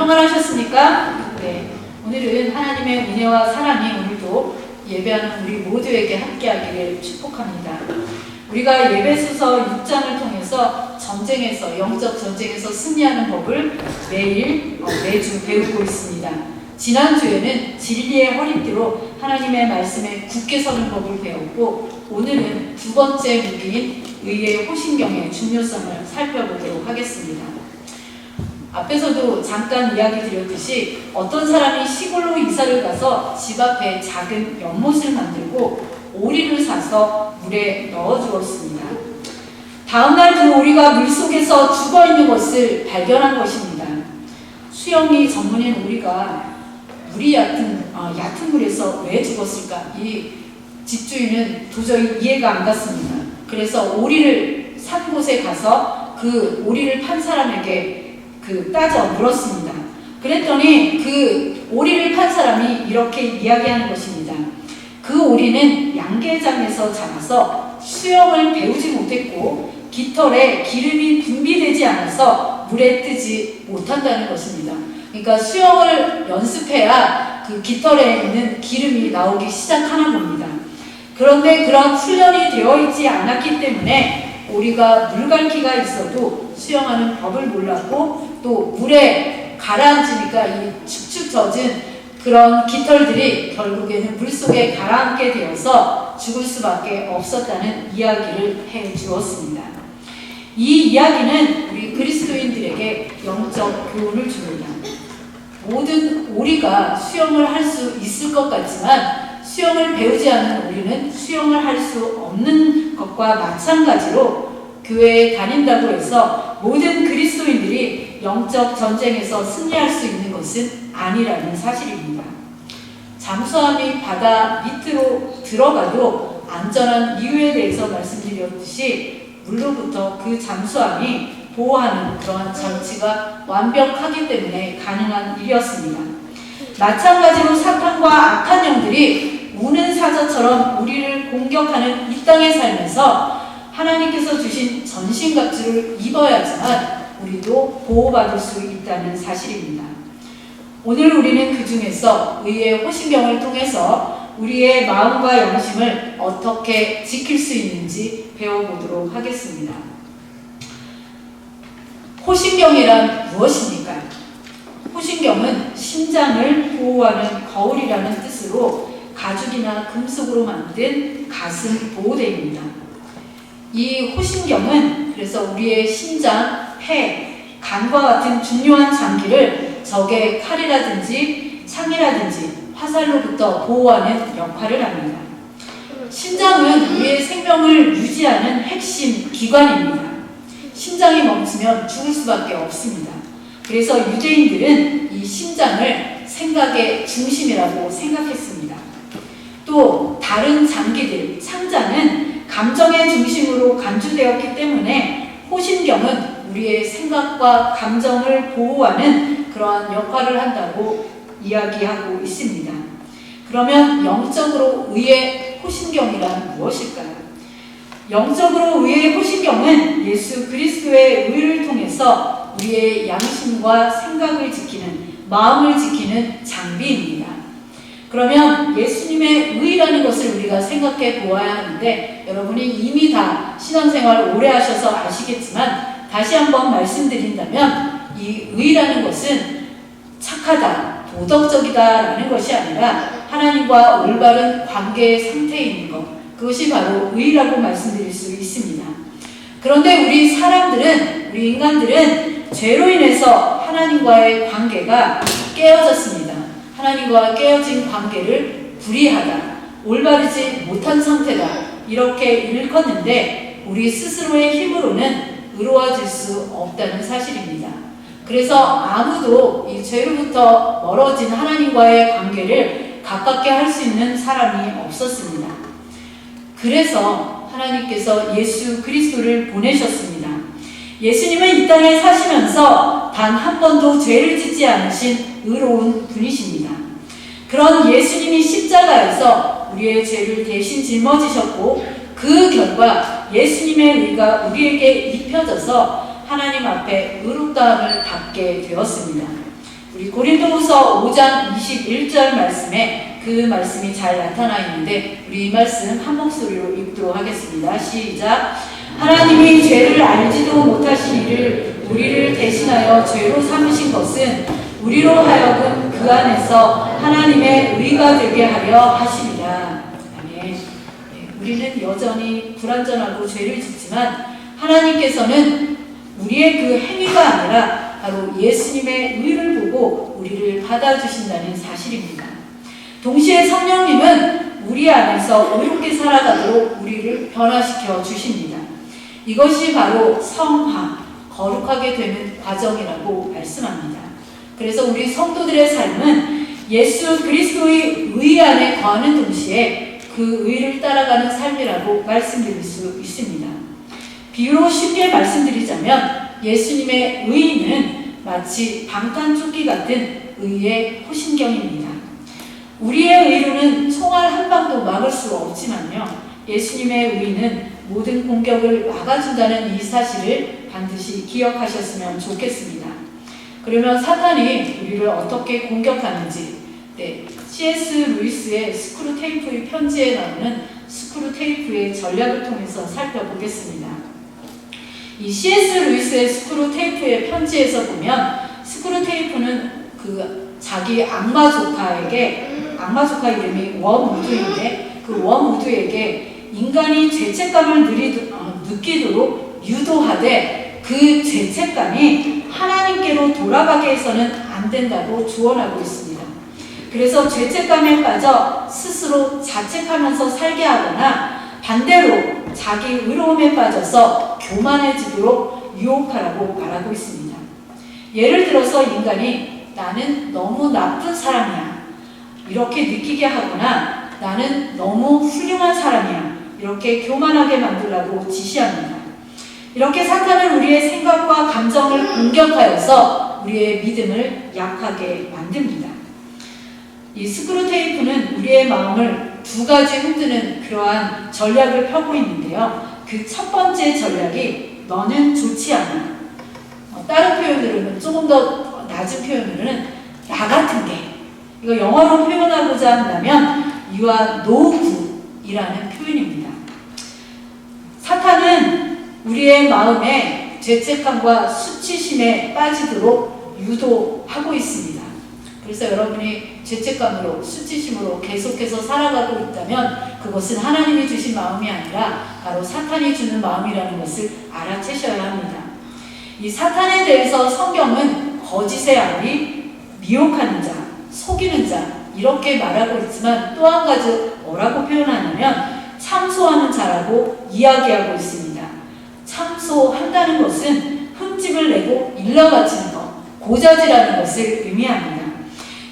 평안하셨습니까? 네. 오늘은 하나님의 은혜와 사랑이 오늘도 예배하는 우리 모두에게 함께하기를 축복합니다. 우리가 예배소서 6장을 통해서 전쟁에서 영적 전쟁에서 승리하는 법을 매일 어, 매주 배우고 있습니다. 지난주에는 진리의 허리띠로 하나님의 말씀에 굳게 서는 법을 배웠고 오늘은 두 번째 무기인 의의 호신경의 중요성을 살펴보도록 하겠습니다. 앞에서도 잠깐 이야기 드렸듯이 어떤 사람이 시골로 이사를 가서 집 앞에 작은 연못을 만들고 오리를 사서 물에 넣어 주었습니다. 다음날 그 오리가 물 속에서 죽어 있는 것을 발견한 것입니다. 수영이 전문인 오리가 물이 얕은, 어, 얕은 물에서 왜 죽었을까? 이 집주인은 도저히 이해가 안 갔습니다. 그래서 오리를 산 곳에 가서 그 오리를 판 사람에게 그 따져 물었습니다. 그랬더니 그 오리를 판 사람이 이렇게 이야기하는 것입니다. 그 오리는 양계장에서 자라서 수영을 배우지 못했고 깃털에 기름이 분비되지 않아서 물에 뜨지 못한다는 것입니다. 그러니까 수영을 연습해야 그 깃털에 있는 기름이 나오기 시작하나 봅니다. 그런데 그런 훈련이 되어 있지 않았기 때문에 우리가 물갈퀴가 있어도 수영하는 법을 몰랐고 또 물에 가라앉으니까 이 축축 젖은 그런 깃털들이 결국에는 물 속에 가라앉게 되어서 죽을 수밖에 없었다는 이야기를 해 주었습니다. 이 이야기는 우리 그리스도인들에게 영적 교훈을 줍니다. 모든 오리가 수영을 할 수 있을 것 같지만 수영을 배우지 않는 우리는 수영을 할 수 없는 것과 마찬가지로 교회에 다닌다고 해서 모든 그리스도인들이 영적 전쟁에서 승리할 수 있는 것은 아니라는 사실입니다. 잠수함이 바다 밑으로 들어가도 안전한 이유에 대해서 말씀드렸듯이 물로부터 그 잠수함이 보호하는 그러한 장치가 완벽하기 때문에 가능한 일이었습니다. 마찬가지로 사탄과 악한 영들이 우는 사자처럼 우리를 공격하는 이 땅에 살면서 하나님께서 주신 전신갑주를 입어야지만 우리도 보호받을 수 있다는 사실입니다. 오늘 우리는 그 중에서 의의 호신경을 통해서 우리의 마음과 영심을 어떻게 지킬 수 있는지 배워보도록 하겠습니다. 호신경이란 무엇입니까? 호신경은 심장을 보호하는 거울이라는 뜻으로 가죽이나 금속으로 만든 가슴 보호대입니다. 이 호신경은 그래서 우리의 심장, 폐, 간과 같은 중요한 장기를 적의 칼이라든지 창이라든지 화살로부터 보호하는 역할을 합니다. 심장은 우리의 생명을 유지하는 핵심 기관입니다. 심장이 멈추면 죽을 수밖에 없습니다. 그래서 유대인들은 이 심장을 생각의 중심이라고 생각했습니다. 또 다른 장기들, 창자는 감정의 중심으로 간주되었기 때문에 호신경은 우리의 생각과 감정을 보호하는 그러한 역할을 한다고 이야기하고 있습니다. 그러면 영적으로 의의 호신경이란 무엇일까요? 영적으로 의의 호신경은 예수 그리스도의 의를 통해서 우리의 양심과 생각을 지키는 마음을 지키는 장비입니다. 그러면 예수님의 의라는 것을 우리가 생각해 보아야 하는데 여러분이 이미 다 신앙생활 오래 하셔서 아시겠지만 다시 한번 말씀드린다면 이 의라는 것은 착하다, 도덕적이다 라는 것이 아니라 하나님과 올바른 관계의 상태에 있는 것 그것이 바로 의라고 말씀드릴 수 있습니다. 그런데 우리 사람들은 우리 인간들은 죄로 인해서 하나님과의 관계가 깨어졌습니다. 하나님과 깨어진 관계를 불의하다, 올바르지 못한 상태다 이렇게 일컫는데 우리 스스로의 힘으로는 의로워질 수 없다는 사실입니다. 그래서 아무도 이 죄로부터 멀어진 하나님과의 관계를 가깝게 할 수 있는 사람이 없었습니다. 그래서 하나님께서 예수 그리스도를 보내셨습니다. 예수님은 이 땅에 사시면서 단 한 번도 죄를 짓지 않으신 의로운 분이십니다. 그런 예수님이 십자가에서 우리의 죄를 대신 짊어지셨고 그 결과 예수님의 의가 우리에게 입혀져서 하나님 앞에 의롭다함을 받게 되었습니다. 우리 고린도후서 5장 21절 말씀에 그 말씀이 잘 나타나 있는데 우리 이 말씀 한 목소리로 읽도록 하겠습니다. 시작. 하나님이 죄를 알지도 못하신 이를 우리를 대신하여 죄로 삼으신 것은 우리로 하여금 그 안에서 하나님의 의가 되게 하려 하심이라. 우리는 여전히 불완전하고 죄를 짓지만 하나님께서는 우리의 그 행위가 아니라 바로 예수님의 의를 보고 우리를 받아주신다는 사실입니다. 동시에 성령님은 우리 안에서 의롭게 살아가도록 우리를 변화시켜 주십니다. 이것이 바로 성화, 거룩하게 되는 과정이라고 말씀합니다. 그래서 우리 성도들의 삶은 예수 그리스도의 의 안에 거하는 동시에 그 의를 따라가는 삶이라고 말씀드릴 수 있습니다. 비유로 쉽게 말씀드리자면 예수님의 의는 마치 방탄조끼 같은 의의 호신경입니다. 우리의 의로는 총알 한 방도 막을 수 없지만요. 예수님의 의는 모든 공격을 막아준다는 이 사실을 반드시 기억하셨으면 좋겠습니다. 그러면 사탄이 우리를 어떻게 공격하는지, 네, C.S. 루이스의 스크루 테이프의 편지에 나오는 스크루 테이프의 전략을 통해서 살펴보겠습니다. 이 C.S. 루이스의 스크루 테이프의 편지에서 보면 스크루 테이프는 그 자기 악마 조카에게 악마 조카 이름이 워무드인데 그 워무드에게 인간이 죄책감을 느리, 어, 느끼도록 유도하되 그 죄책감이 하나님께로 돌아가게 해서는 안 된다고 조언하고 있습니다. 그래서 죄책감에 빠져 스스로 자책하면서 살게 하거나 반대로 자기 의로움에 빠져서 교만해지도록 유혹하라고 말하고 있습니다. 예를 들어서 인간이 나는 너무 나쁜 사람이야. 이렇게 느끼게 하거나 나는 너무 훌륭한 사람이야. 이렇게 교만하게 만들라고 지시합니다. 이렇게 사탄은 우리의 생각과 감정을 공격하여서 우리의 믿음을 약하게 만듭니다. 이 스크루 테이프는 우리의 마음을 두 가지 흔드는 그러한 전략을 펴고 있는데요. 그 첫 번째 전략이 너는 좋지 않아. 어, 다른 표현으로는 조금 더 낮은 표현으로는 나 같은 게 이거 영어로 표현하고자 한다면 you are no good이라는 표현입니다. 사탄은 우리의 마음에 죄책감과 수치심에 빠지도록 유도하고 있습니다. 그래서 여러분이 죄책감으로 수치심으로 계속해서 살아가고 있다면 그것은 하나님이 주신 마음이 아니라 바로 사탄이 주는 마음이라는 것을 알아채셔야 합니다. 이 사탄에 대해서 성경은 거짓의 아비, 미혹하는 자, 속이는 자 이렇게 말하고 있지만 또 한 가지 뭐라고 표현하냐면 참소하는 자라고 이야기하고 있습니다. 참소한다는 것은 흠집을 내고 일러바치는 것, 고자질하는 것을 의미합니다.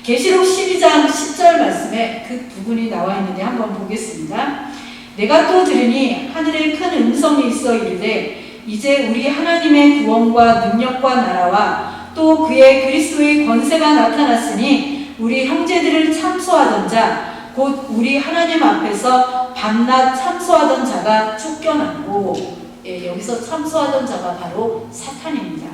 계시록 12장 10절 말씀에 그 부분이 나와 있는데 한번 보겠습니다. 내가 또 들으니 하늘에 큰 음성이 있어 이르되 이제 우리 하나님의 구원과 능력과 나라와 또 그의 그리스도의 권세가 나타났으니 우리 형제들을 참소하던 자 곧 우리 하나님 앞에서 밤낮 참소하던 자가 쫓겨났고 예, 여기서 참소하던 자가 바로 사탄입니다.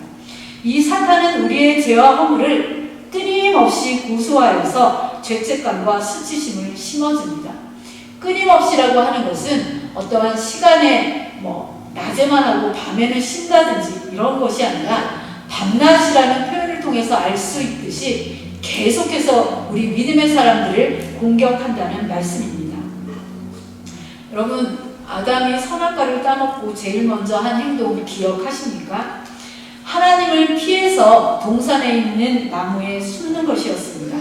이 사탄은 우리의 죄와 허물을 끊임없이 고소하여서 죄책감과 수치심을 심어줍니다. 끊임없이라고 하는 것은 어떠한 시간에 뭐 낮에만 하고 밤에는 쉰다든지 이런 것이 아니라 밤낮이라는 표현을 통해서 알 수 있듯이 계속해서 우리 믿음의 사람들을 공격한다는 말씀입니다. 여러분 아담이 선악과를 따먹고 제일 먼저 한 행동을 기억하십니까? 하나님을 피해서 동산에 있는 나무에 숨는 것이었습니다.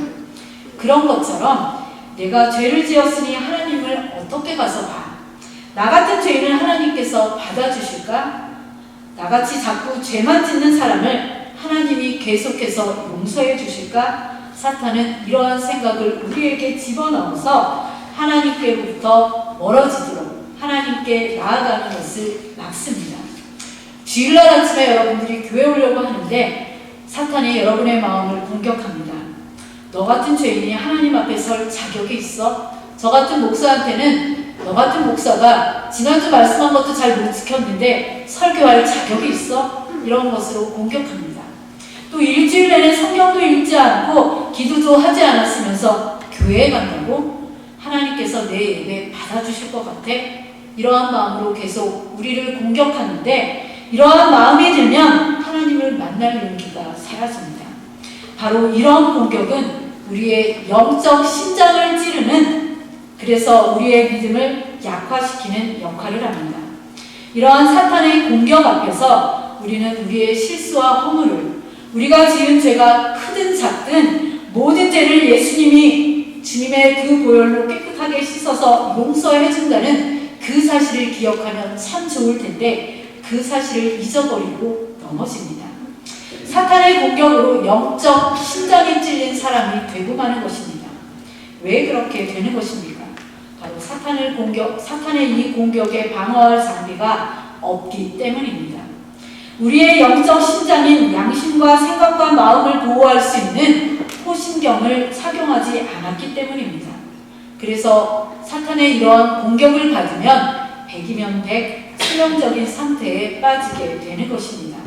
그런 것처럼 내가 죄를 지었으니 하나님을 어떻게 가서 봐? 나 같은 죄인을 하나님께서 받아주실까? 나같이 자꾸 죄만 짓는 사람을 하나님이 계속해서 용서해 주실까? 사탄은 이러한 생각을 우리에게 집어넣어서 하나님께부터 멀어지도록 하나님께 나아가는 것을 막습니다. 주일날 아침에 여러분들이 교회 오려고 하는데 사탄이 여러분의 마음을 공격합니다. 너 같은 죄인이 하나님 앞에 설 자격이 있어? 저 같은 목사한테는 너 같은 목사가 지난주 말씀한 것도 잘 못 지켰는데 설교할 자격이 있어? 이런 것으로 공격합니다. 또 일주일 내내 성경도 읽지 않고 기도도 하지 않았으면서 교회에 간다고 하나님께서 내 예배 받아주실 것 같아? 이러한 마음으로 계속 우리를 공격하는데 이러한 마음이 들면 하나님을 만날 용기가 사라집니다. 바로 이런 공격은 우리의 영적 심장을 찌르는 그래서 우리의 믿음을 약화시키는 역할을 합니다. 이러한 사탄의 공격 앞에서 우리는 우리의 실수와 허물을 우리가 지은 죄가 크든 작든 모든 죄를 예수님이 주님의 그 보혈로 깨끗하게 씻어서 용서해 준다는 그 사실을 기억하면 참 좋을 텐데 그 사실을 잊어버리고 넘어집니다. 사탄의 공격으로 영적 심장이 찔린 사람이 되고 마는 것입니다. 왜 그렇게 되는 것입니까? 바로 사탄을 공격, 사탄의 이 공격에 방어할 장비가 없기 때문입니다. 우리의 영적 심장인 양심과 생각과 마음을 보호할 수 있는 호신경을 착용하지 않았기 때문입니다. 그래서 사탄의 이러한 공격을 받으면 백이면 백 치명적인 상태에 빠지게 되는 것입니다.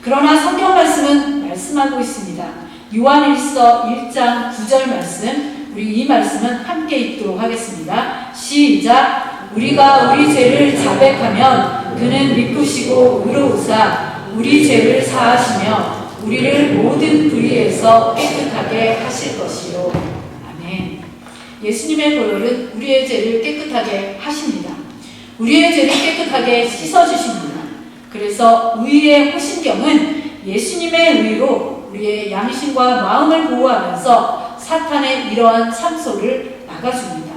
그러나 성경 말씀은 말씀하고 있습니다. 요한일서 1장 9절 말씀, 우리 이 말씀은 함께 읽도록 하겠습니다. 시작! 우리가 우리 죄를 자백하면 그는 믿으시고 의로우사 우리 죄를 사하시며 우리를 모든 불의에서 깨끗하게 하실 것이요. 아멘. 예수님의 보혈은 우리의 죄를 깨끗하게 하십니다. 우리의 죄를 깨끗하게 씻어주십니다. 그래서 의의 호신경은 예수님의 의로 우리의 양심과 마음을 보호하면서 사탄의 이러한 참소를 막아줍니다.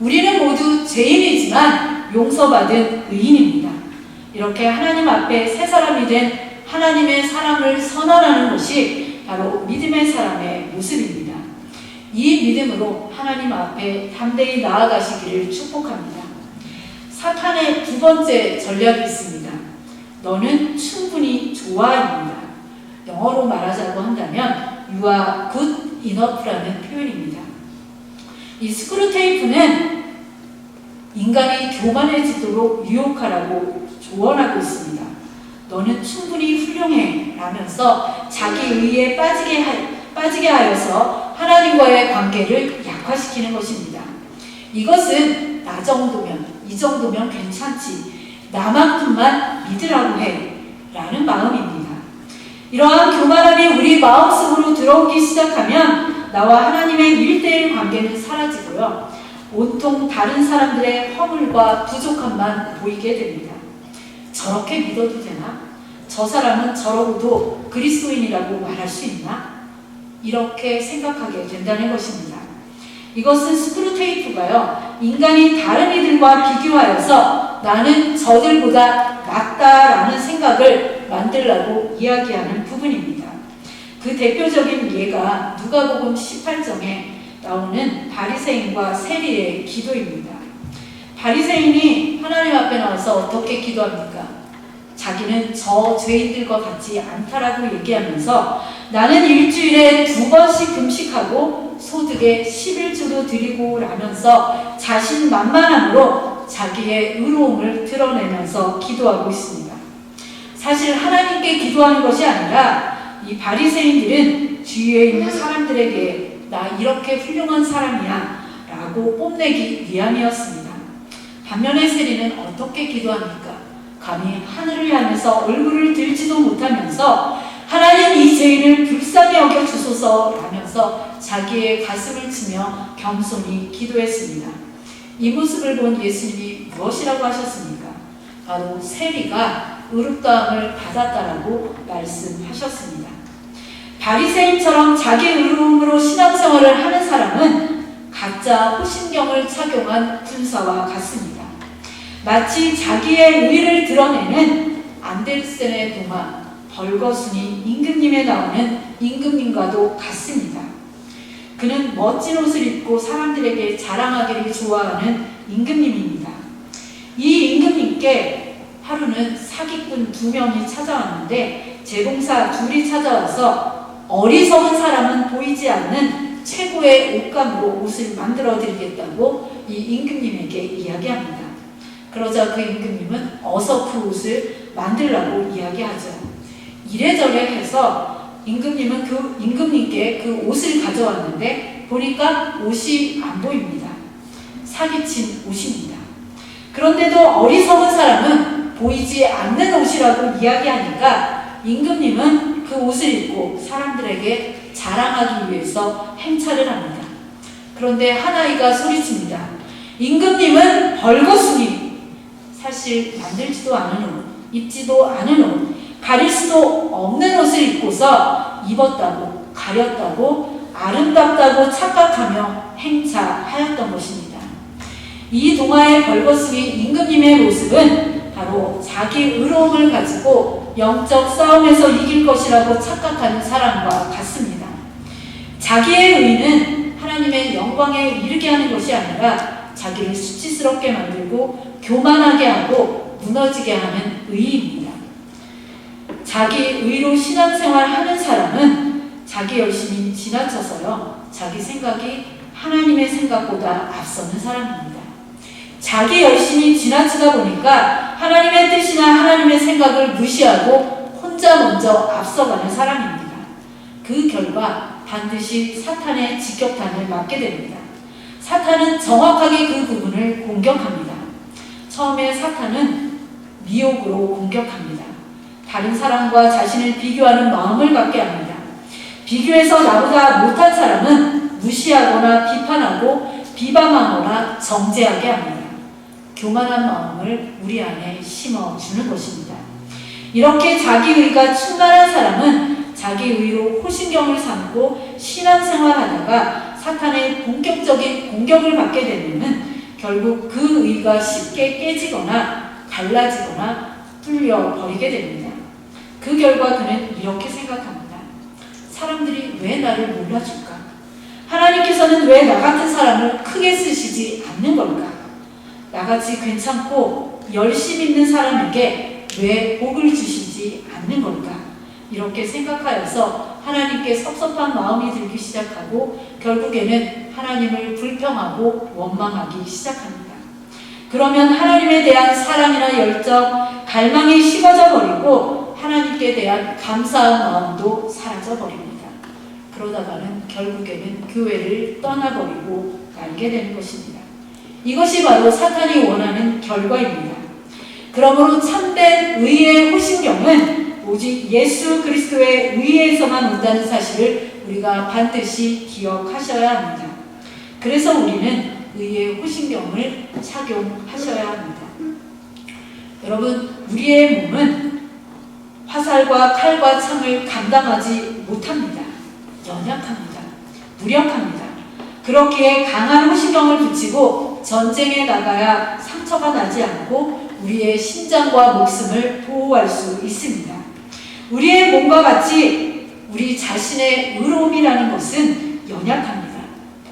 우리는 모두 죄인이지만 용서받은 의인입니다. 이렇게 하나님 앞에 새 사람이 된 하나님의 사랑을 선언하는 것이 바로 믿음의 사람의 모습입니다. 이 믿음으로 하나님 앞에 담대히 나아가시기를 축복합니다. 사탄의 두 번째 전략이 있습니다. 너는 충분히 좋아입니다. 영어로 말하자고 한다면 you are good enough라는 표현입니다. 이 스크루 테이프는 인간이 교만해지도록 유혹하라고 조언하고 있습니다. 너는 충분히 훌륭해 라면서 자기 의에 빠지게, 하, 빠지게 하여서 하나님과의 관계를 약화시키는 것입니다. 이것은 나 정도면, 이 정도면 괜찮지. 나만큼만 믿으라고 해. 라는 마음입니다. 이러한 교만함이 우리 마음속으로 들어오기 시작하면 나와 하나님의 일대일 관계는 사라지고요. 온통 다른 사람들의 허물과 부족함만 보이게 됩니다. 저렇게 믿어도 되나? 저 사람은 저러고도 그리스도인이라고 말할 수 있나? 이렇게 생각하게 된다는 것입니다. 이것은 스크루 테이프가요, 인간이 다른 이들과 비교하여서 나는 저들보다 낫다라는 생각을 만들라고 이야기하는 부분입니다. 그 대표적인 예가 누가복음 18장에 나오는 바리새인과 세리의 기도입니다. 바리새인이 하나님 앞에 나와서 어떻게 기도합니까? 자기는 저 죄인들과 같지 않다라고 얘기하면서 나는 일주일에 두 번씩 금식하고 소득의 11조도 드리고 라면서 자신 만만함으로 자기의 의로움을 드러내면서 기도하고 있습니다. 사실 하나님께 기도하는 것이 아니라 이 바리새인들은 주위에 있는 사람들에게 나 이렇게 훌륭한 사람이야 라고 뽐내기 위함이었습니다. 반면에 세리는 어떻게 기도합니까? 감히 하늘을 향해서 얼굴을 들지도 못하면서 하나님 이 죄인을 불쌍히 여겨 주소서 라면서 자기의 가슴을 치며 겸손히 기도했습니다. 이 모습을 본 예수님이 무엇이라고 하셨습니까? 바로 세리가 의롭다함을 받았다라고 말씀하셨습니다. 바리새인처럼 자기 의로움으로 신앙생활을 하는 사람은 가짜 호신경을 착용한 군사와 같습니다. 마치 자기의 의를 드러내는 안데르센의 동화 벌거순이 임금님에 나오는 임금님과도 같습니다. 그는 멋진 옷을 입고 사람들에게 자랑하기를 좋아하는 임금님입니다. 이 임금님께 하루는 사기꾼 두 명이 찾아왔는데 제공사 둘이 찾아와서 어리석은 사람은 보이지 않는 최고의 옷감으로 옷을 만들어 드리겠다고 이 임금님에게 이야기합니다. 그러자 그 임금님은 어서 그 옷을 만들라고 이야기하죠. 이래저래 해서 임금님은 그 임금님께 그 옷을 가져왔는데 보니까 옷이 안 보입니다. 사기친 옷입니다. 그런데도 어리석은 사람은 보이지 않는 옷이라고 이야기하니까 임금님은 그 옷을 입고 사람들에게 자랑하기 위해서 행차를 합니다. 그런데 하나이가 소리칩니다. 임금님은 벌거숭이 사실 만들지도 않은 옷, 입지도 않은 옷, 가릴 수도 없는 옷을 입고서 입었다고 가렸다고 아름답다고 착각하며 행차하였던 것입니다. 이 동화의 벌거숭이 임금님의 모습은 바로 자기 의로움을 가지고 영적 싸움에서 이길 것이라고 착각하는 사람과 같습니다. 자기의 의는 하나님의 영광에 이르게 하는 것이 아니라 자기를 수치스럽게 만들고 교만하게 하고 무너지게 하는 의입니다. 자기 의로 신앙생활 하는 사람은 자기 열심이 지나쳐서요, 자기 생각이 하나님의 생각보다 앞서는 사람입니다. 자기 열심이 지나치다 보니까 하나님의 뜻이나 하나님의 생각을 무시하고 혼자 먼저 앞서가는 사람입니다. 그 결과 반드시 사탄의 직격탄을 맞게 됩니다. 사탄은 정확하게 그 부분을 공격합니다. 처음에 사탄은 미혹으로 공격합니다. 다른 사람과 자신을 비교하는 마음을 갖게 합니다. 비교해서 나보다 못한 사람은 무시하거나 비판하고 비방하거나 정죄하게 합니다. 교만한 마음을 우리 안에 심어주는 것입니다. 이렇게 자기의가 충만한 사람은 자기의로 호신경을 삼고 신앙생활 하다가 사탄의 본격적인 공격을 받게 되면 결국 그 의가 쉽게 깨지거나 갈라지거나 뚫려버리게 됩니다. 그 결과 그는 이렇게 생각합니다. 사람들이 왜 나를 몰라줄까? 하나님께서는 왜 나 같은 사람을 크게 쓰시지 않는 걸까? 나같이 괜찮고 열심 있는 사람에게 왜 복을 주시지 않는 걸까? 이렇게 생각하여서 하나님께 섭섭한 마음이 들기 시작하고 결국에는 하나님을 불평하고 원망하기 시작합니다. 그러면 하나님에 대한 사랑이나 열정, 갈망이 식어져 버리고 하나님께 대한 감사한 마음도 사라져 버립니다. 그러다가는 결국에는 교회를 떠나버리고 말게 되는 것입니다. 이것이 바로 사탄이 원하는 결과입니다. 그러므로 참된 의의 호신경은 오직 예수 그리스도의 의에서만 온다는 사실을 우리가 반드시 기억하셔야 합니다. 그래서 우리는 의의 호신경을 착용하셔야 합니다. 여러분, 우리의 몸은 화살과 칼과 창을 감당하지 못합니다. 연약합니다. 무력합니다. 그렇기에 강한 호신경을 붙이고 전쟁에 나가야 상처가 나지 않고 우리의 심장과 목숨을 보호할 수 있습니다. 우리의 몸과 같이 우리 자신의 의로움이라는 것은 연약합니다.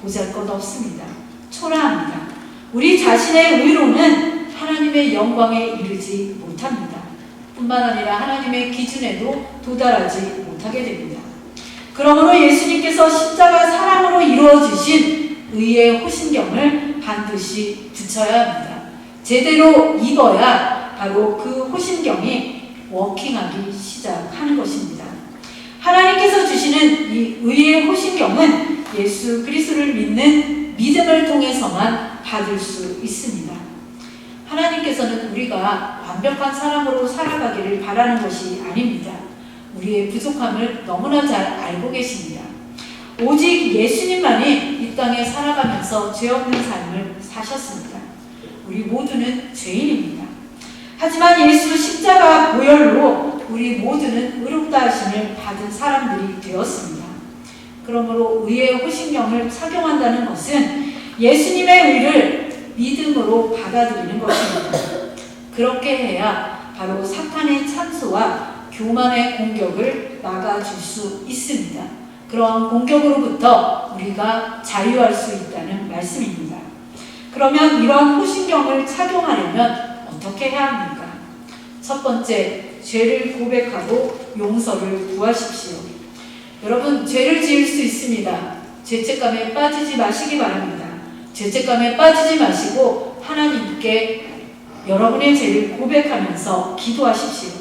보잘 것 없습니다. 초라합니다. 우리 자신의 의로는 하나님의 영광에 이르지 못합니다. 뿐만 아니라 하나님의 기준에도 도달하지 못하게 됩니다. 그러므로 예수님께서 십자가 사랑으로 이루어지신 의의 호신경을 반드시 붙여야 합니다. 제대로 입어야 바로 그 호신경이 워킹하기 시작하는 것입니다. 하나님께서 주시는 이 의의 호신경은 예수 그리스도를 믿는 믿음을 통해서만 받을 수 있습니다. 하나님께서는 우리가 완벽한 사람으로 살아가기를 바라는 것이 아닙니다. 우리의 부족함을 너무나 잘 알고 계십니다. 오직 예수님만이 이 땅에 살아가면서 죄 없는 삶을 사셨습니다. 우리 모두는 죄인입니다. 하지만 예수 십자가 보혈로 우리 모두는 의롭다 하심을 받은 사람들이 되었습니다. 그러므로 의의 호신경을 착용한다는 것은 예수님의 의를 믿음으로 받아들이는 것입니다. 그렇게 해야 바로 사탄의 찬수와 교만의 공격을 막아줄 수 있습니다. 그러한 공격으로부터 우리가 자유할 수 있다는 말씀입니다. 그러면 이러한 호신경을 착용하려면 어떻게 해야 합니까? 첫 번째, 죄를 고백하고 용서를 구하십시오. 여러분, 죄를 지을 수 있습니다. 죄책감에 빠지지 마시기 바랍니다. 죄책감에 빠지지 마시고 하나님께 여러분의 죄를 고백하면서 기도하십시오.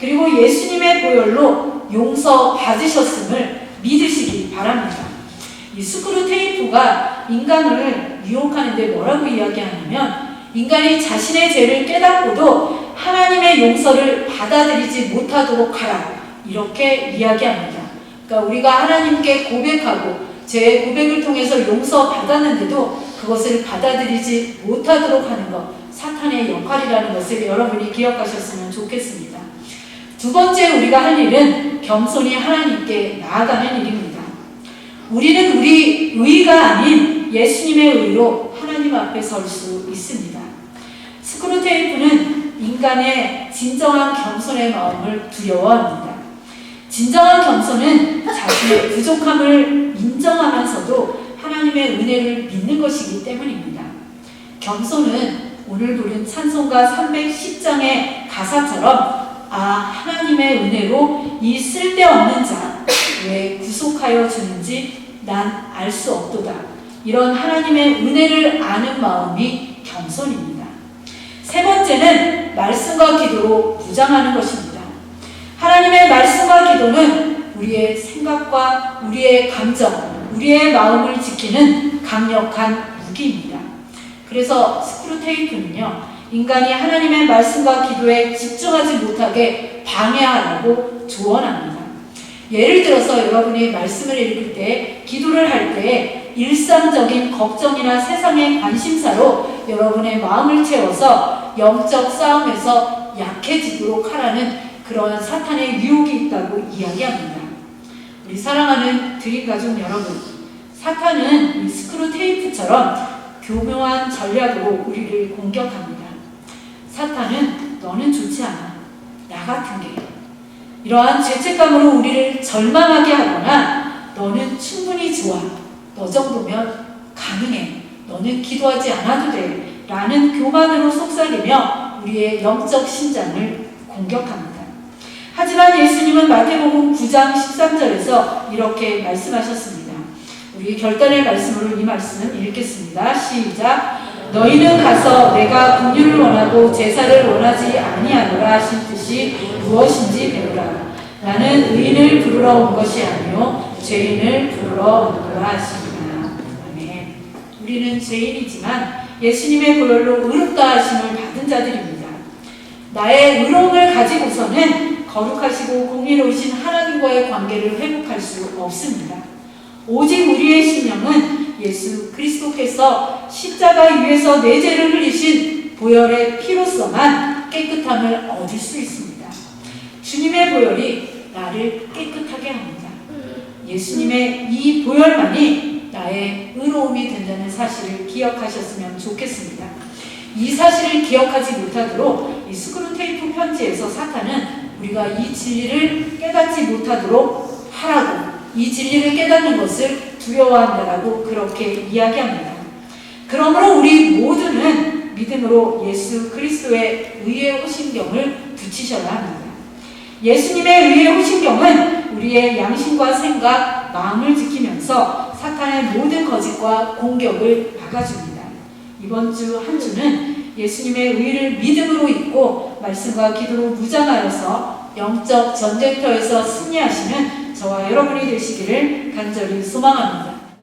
그리고 예수님의 보혈로 용서 받으셨음을 믿으시기 바랍니다. 이 스크루 테이프가 인간을 유혹하는데 뭐라고 이야기하냐면 인간이 자신의 죄를 깨닫고도 하나님의 용서를 받아들이지 못하도록 하라 이렇게 이야기합니다. 그러니까 우리가 하나님께 고백하고 제 고백을 통해서 용서 받았는데도 그것을 받아들이지 못하도록 하는 것 사탄의 역할이라는 것을 여러분이 기억하셨으면 좋겠습니다. 두 번째 우리가 할 일은 겸손히 하나님께 나아가는 일입니다. 우리는 우리 의가 아닌 예수님의 의로 하나님 앞에 설 수 있습니다. 스크루테이프는 인간의 진정한 겸손의 마음을 두려워합니다. 진정한 겸손은 자신의 부족함을 인정하면서도 하나님의 은혜를 믿는 것이기 때문입니다. 겸손은 오늘 부른 찬송가 310장의 가사처럼 아 하나님의 은혜로 이 쓸데없는 자 왜 구속하여 주는지 난 알 수 없도다. 이런 하나님의 은혜를 아는 마음이 겸손입니다. 세 번째는 말씀과 기도로 무장하는 것입니다. 하나님의 말씀과 기도는 우리의 생각과 우리의 감정, 우리의 마음을 지키는 강력한 무기입니다. 그래서 스크루 테이프는요, 인간이 하나님의 말씀과 기도에 집중하지 못하게 방해하라고 조언합니다. 예를 들어서 여러분이 말씀을 읽을 때, 기도를 할 때, 일상적인 걱정이나 세상의 관심사로 여러분의 마음을 채워서 영적 싸움에서 약해지도록 하라는 그러한 사탄의 유혹이 있다고 이야기합니다. 우리 사랑하는 드림 가족 여러분, 사탄은 이 스크루 테이프처럼 교묘한 전략으로 우리를 공격합니다. 사탄은 너는 좋지 않아. 나 같은 게. 이러한 죄책감으로 우리를 절망하게 하거나 너는 충분히 좋아. 너 정도면 가능해. 너는 기도하지 않아도 돼. 라는 교만으로 속삭이며 우리의 영적 심장을 공격합니다. 하지만 예수님은 마태복음 9장 13절에서 이렇게 말씀하셨습니다. 우리 결단의 말씀으로 이 말씀 읽겠습니다. 시작. 너희는 가서 내가 긍휼을 원하고 제사를 원하지 아니하노라 하신 뜻이 무엇인지 배우라. 나는 의인을 부르러 온 것이 아니요 죄인을 부르러 온노라 하십니다. 아멘. 우리는 죄인이지만 예수님의 보혈로 의롭다 하심을 받은 자들입니다. 나의 의로움을 가지고서는 거룩하시고 공의로우신 하나님과의 관계를 회복할 수 없습니다. 오직 우리의 신령은 예수 그리스도께서 십자가 위에서 내 죄를 흘리신 보혈의 피로서만 깨끗함을 얻을 수 있습니다. 주님의 보혈이 나를 깨끗하게 합니다. 예수님의 이 보혈만이 나의 의로움이 된다는 사실을 기억하셨으면 좋겠습니다. 이 사실을 기억하지 못하도록 이 스크루 테이프 편지에서 사탄은 우리가 이 진리를 깨닫지 못하도록 하라고 이 진리를 깨닫는 것을 두려워한다라고 그렇게 이야기합니다. 그러므로 우리 모두는 믿음으로 예수 그리스도의 의의 호신경을 붙이셔야 합니다. 예수님의 의의 호신경은 우리의 양심과 생각, 마음을 지키면서 사탄의 모든 거짓과 공격을 막아줍니다. 이번 주 한 주는 예수님의 의를 믿음으로 잊고 말씀과 기도로 무장하여서 영적 전쟁터에서 승리하시는 저와 여러분이 되시기를 간절히 소망합니다.